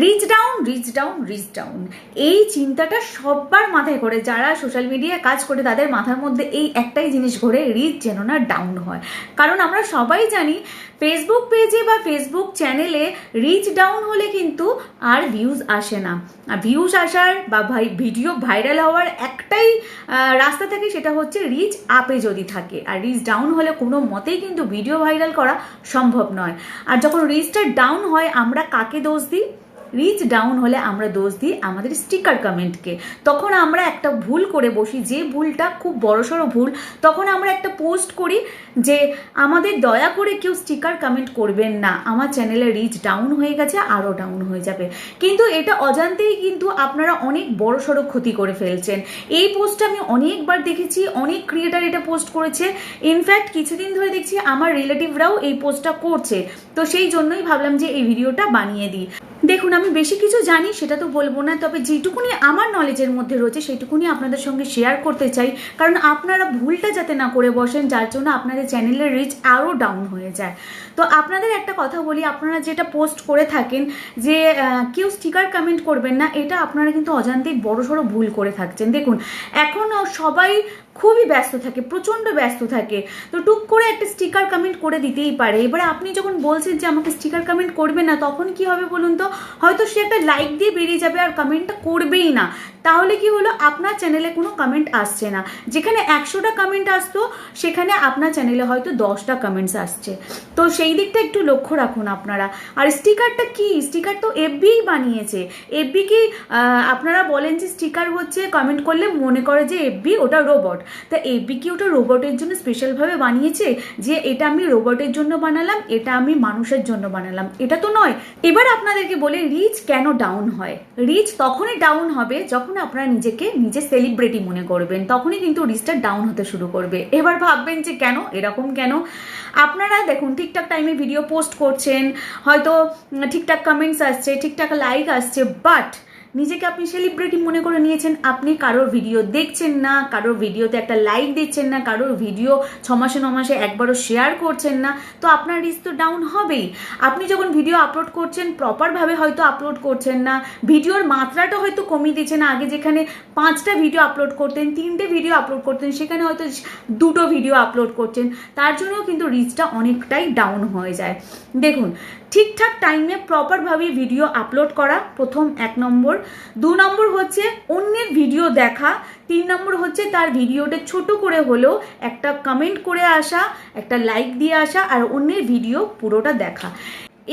Reach down reach down reach down এই চিন্তাটা সবার মাথায় করে যারা সোশ্যাল মিডিয়ায় কাজ করে তাদের মাথার মধ্যে এই একটাই জিনিস ঘোরে রিচ যেন না ডাউন হয়। কারণ আমরা সবাই জানি ফেসবুক পেজে বা ফেসবুক চ্যানেলে রিচ ডাউন হলে কিন্তু আর ভিউজ আসে না। আর ভিউজ আসার বা ভাই ভিডিও ভাইরাল হওয়ার একটাই রাস্তা থাকে সেটা হচ্ছে রিচ আপে যদি থাকে। আর রিচ ডাউন হলে কোনো মতেই কিন্তু ভিডিও ভাইরাল করা সম্ভব নয়। আর যখন রিচটা ডাউন হয়, আমরা কাকে দোষ দিই? রিচ ডাউন হলে আমরা দোষ দিই আমাদের স্টিকার কমেন্টকে তখন আমরা একটা ভুল করে বসি, যে ভুলটা খুব বড়সড় ভুল, তখন আমরা একটা পোস্ট করি যে, আমাদের দয়া করে কেউ স্টিকার কমেন্ট করবেন না। আমার চ্যানেলে রিচ ডাউন হয়ে গেছে আরও ডাউন হয়ে যাবে। কিন্তু এটা অজান্তেই কিন্তু আপনারা অনেক বড়সড় ক্ষতি করে ফেলছেন। এই পোস্টটা আমি অনেকবার দেখেছি, অনেক ক্রিয়েটার এটা পোস্ট করেছে। ইনফ্যাক্ট কিছুদিন ধরে দেখছি আমার রিলেটিভরাও এই পোস্টটা করছে। তো সেই জন্যই ভাবলাম যে এই ভিডিওটা বানিয়ে দিই। দেখুন, আমি বেশি কিছু জানি, সেটা তো বলব না, তবে যেটুকুনি আমার নলেজের মধ্যে রয়েছে, সেটুকুনি আপনাদের সঙ্গে শেয়ার করতে চাই। কারণ আপনারা ভুলটা যাতে না করে বসেন, যার জন্য আপনাদের চ্যানেলের রিচ আরও ডাউন হয়ে যায়। তো আপনাদের একটা কথা বলি, আপনারা যেটা পোস্ট করে থাকেন, যে কেউ স্টিকার কমেন্ট করবেন না, এটা আপনারা কিন্তু অজান্তেই বড়সড় ভুল করে থাকছেন। দেখুন, এখন সবাই খুবই ব্যস্ত থাকে, প্রচণ্ড ব্যস্ত থাকে। তো টুক করে একটা স্টিকার কমেন্ট করে দিতেই পারে। এবারে আপনি যখন বলছেন যে আমাকে স্টিকার কমেন্ট করবে না, তখন কি হবে বলুন তো? হয়তো সে একটা লাইক দিয়ে বেরিয়ে যাবে আর কমেন্টটা করবেই না। তাহলে কি হলো? আপনার চ্যানেলে কোনো কমেন্ট আসছে না। যেখানে একশোটা কমেন্ট আসতো, সেখানে আপনার চ্যানেলে হয়তো দশটা কমেন্টস আসছে। তো সেই দিকটা একটু লক্ষ্য রাখুন আপনারা। আর স্টিকারটা কি? স্টিকার তো এফবিই বানিয়েছে। এফবি কি আপনারা বলেন যে স্টিকার হচ্ছে কমেন্ট করলে মনে করে যে এফবি ওটা রোবট তা এফবি কি ওটা রোবটের জন্য স্পেশালভাবে বানিয়েছে যে এটা আমি রোবটের জন্য বানালাম, এটা আমি মানুষের জন্য বানালাম। এটা তো নয়। এবার আপনাদেরকে বলে রিচ কেন ডাউন হয়? রিচ তখনই ডাউন হবে যখন আপনারা নিজেকে নিজে সেলিব্রিটি মনে করবেন। তখনই কিন্তু রিচটা ডাউন হতে শুরু করবে। এবার ভাববেন যে কেন? এরকম কেন? আপনারা দেখুন ঠিকঠাক টাইমে ভিডিও পোস্ট করছেন, হয়তো ঠিকঠাক কমেন্টস আসছে ঠিকঠাক লাইক আসছে বাট নিজেকে আপনি সেলিব্রিটি মনে করে নিয়েছেন, আপনি কারোর ভিডিও দেখছেন না, কারোর ভিডিওতে একটা লাইক দিচ্ছেন না, কারোর ভিডিও ছ মাসে ন মাসে একবারও শেয়ার করছেন না, তো আপনার রিস্ক তো ডাউন হবেই। আপনি যখন ভিডিও আপলোড করছেন প্রপারভাবে হয়তো আপলোড করছেন না ভিডিওর মাত্রাটা হয়তো কমিয়ে দিচ্ছেন আগে যেখানে পাঁচটা ভিডিও আপলোড করতেন, তিনটে ভিডিও আপলোড করতেন, সেখানে হয়তো দুটো ভিডিও আপলোড করছেন, তার জন্য কিন্তু রিচটা অনেকটাই ডাউন হয়ে যায়। দেখুন, ঠিকঠাক টাইমে প্রপারভাবে ভিডিও আপলোড করা প্রথম এক নম্বর। দু নম্বর হচ্ছে অন্যের ভিডিও দেখা, তিন নম্বর হচ্ছে তার ভিডিওটা ছোট করে হলেও একটা কমেন্ট করে আসা, একটা লাইক দিয়ে আসা আর অন্যের ভিডিও পুরোটা দেখা।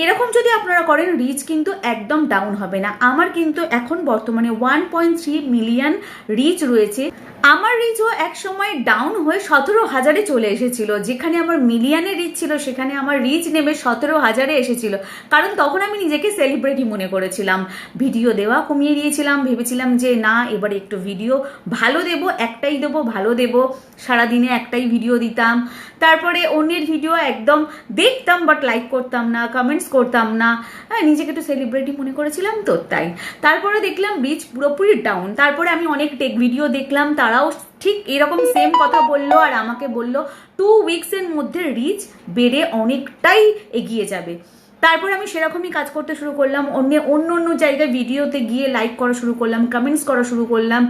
এরকম যদি আপনারা করেন রিচ কিন্তু একদম ডাউন হবে না। আমার কিন্তু এখন বর্তমানে one point three million reach রয়েছে। আমার রিচও এক সময় ডাউন হয়ে সতেরো হাজারে চলে এসেছিল। যেখানে আমার মিলিয়নে রিচ ছিল, সেখানে আমার রিচ নেমে সতেরো হাজারে এসেছিল। কারণ তখন আমি নিজেকে সেলিব্রিটি মনে করেছিলাম। ভিডিও দেওয়া কমিয়ে দিয়েছিলাম। ভেবেছিলাম যে, না, এবার একটু ভিডিও ভালো দেব, একটাই দেবো, ভালো দেব। সারাদিনে একটাই ভিডিও দিতাম। তারপরে অন্যের ভিডিও একদম দেখতাম বাট লাইক করতাম না কমেন্টস করতাম না। হ্যাঁ নিজেকে একটু সেলিব্রিটি মনে করেছিলাম তো, তাই। তারপরে দেখলাম রিচ পুরোপুরি ডাউন তারপরে আমি অনেক টেক ভিডিও দেখলাম তারাও ঠিক এরকম সেম কথা বলল আর আমাকে বলল টু উইকসের মধ্যে রিচ বেড়ে অনেকটাই এগিয়ে যাবে। তারপর আমি সেরকমই কাজ করতে শুরু করলাম, অন্য অন্য অন্য জায়গায় ভিডিওতে গিয়ে লাইক করা শুরু করলাম কমেন্টস করা শুরু করলাম।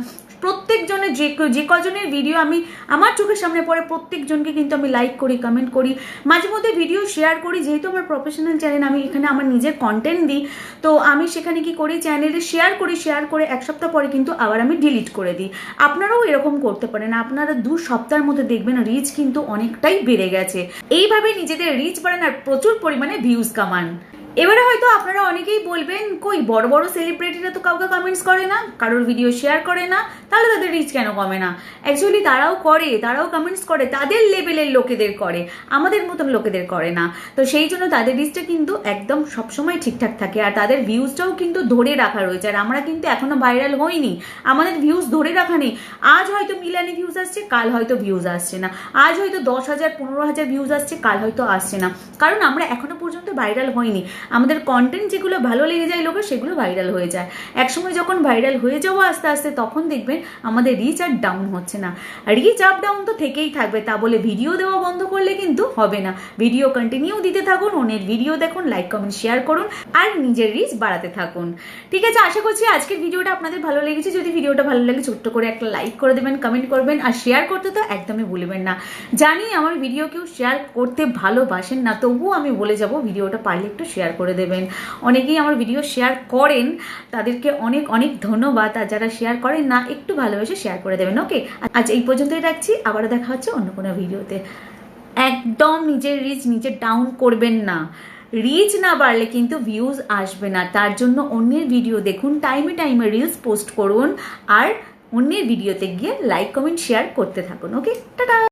প্রত্যেকজনের যে যে কজনের ভিডিও আমি, আমার চোখের সামনে পড়ে প্রত্যেকজনকে কিন্তু আমি লাইক করি কমেন্ট করি। মাঝে মধ্যে ভিডিও শেয়ার করি, যেহেতু আমার প্রফেশনাল চ্যানেল আমি এখানে আমার নিজের কন্টেন্ট দিই। তো আমি সেখানে কি করি চ্যানেলে শেয়ার করি শেয়ার করে এক সপ্তাহ পরে কিন্তু আবার আমি ডিলিট করে দিই। আপনারাও এরকম করতে পারেন, আপনারা দু সপ্তাহের মধ্যে দেখবেন রিচ কিন্তু অনেকটাই বেড়ে গেছে। এইভাবে নিজেদের রিচ বাড়ান আর প্রচুর পরিমাণে ভিউজ কামান One. এবারে হয়তো আপনারা অনেকেই বলবেন, কই, বড় বড় সেলিব্রিটিরা তো কাউকে কমেন্টস করে না, কারোর ভিডিও শেয়ার করে না, তাহলে তাদের রিচ কেন কমে না? অ্যাকচুয়ালি তারাও করে, তারাও কমেন্টস করে, তাদের লেভেলের লোকেদের করে, আমাদের মতন লোকেদের করে না। তো সেই জন্য তাদের রিচটা কিন্তু একদম সবসময় ঠিকঠাক থাকে, আর তাদের ভিউজটাও কিন্তু ধরে রাখা রয়েছে, আর আমরা কিন্তু এখনও ভাইরাল হইনি। আমাদের ভিউজ ধরে রাখা নেই। আজ হয়তো মিলানি ভিউজ আসছে, কাল হয়তো ভিউজ আসছে না। আজ হয়তো দশ হাজার, পনেরো হাজার ভিউজ আসছে, কাল হয়তো আসছে না। কারণ আমরা এখনও পর্যন্ত ভাইরাল হইনি। আমাদের কন্টেন্ট যেগুলো ভালো লেগে যায় লোকের, সেগুলো ভাইরাল হয়ে যায়। একসময় যখন ভাইরাল হয়ে যাব আস্তে আস্তে, তখন দেখবেন আমাদের রিচ আর ডাউন হচ্ছে না। রিচ আপ ডাউন তো থেকেই থাকবে, তা বলে ভিডিও দেওয়া বন্ধ করলে কিন্তু হবে না। ভিডিও কন্টিনিউ দিতে থাকুন, অন্যের ভিডিও দেখুন লাইক কমেন্ট শেয়ার করুন, আর নিজের রিচ বাড়াতে থাকুন। ঠিক আছে, আশা করছি আজকের ভিডিওটা আপনাদের ভালো লেগেছে। যদি ভিডিওটা ভালো লাগে, ছোট্ট করে একটা লাইক করে দেবেন কমেন্ট করবেন, আর শেয়ার করতে তো একদমই ভুলবেন না। জানি আমার ভিডিও কেউ শেয়ার করতে ভালোবাসেন না, তবুও আমি বলে যাব ভিডিওটা পারলে একটু শেয়ার করে দেবেন। অনেকেই আমার ভিডিও শেয়ার করেন, তাদেরকে অনেক অনেক ধন্যবাদ। আর যারা শেয়ার করেন না, একটু ভালোবেসে শেয়ার করে দেবেন ওকে আজ এই পর্যন্তই রাখছি, আবারও দেখা হচ্ছে অন্য কোনো ভিডিওতে একদম নিজের রিচ নিজে ডাউন করবেন না। রিচ না বাড়লে কিন্তু ভিউজ আসবে না। তার জন্য অন্যের ভিডিও দেখুন টাইমে টাইমে রিলস পোস্ট করুন, আর অন্যের ভিডিওতে গিয়ে লাইক কমেন্ট শেয়ার করতে থাকুন ওকে টাটা!